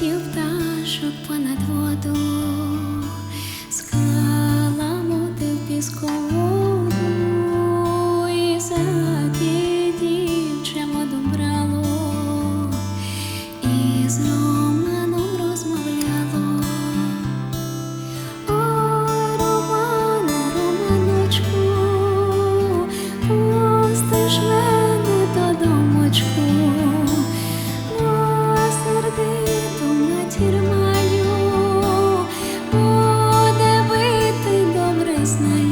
Летів пташок понад воду. last night.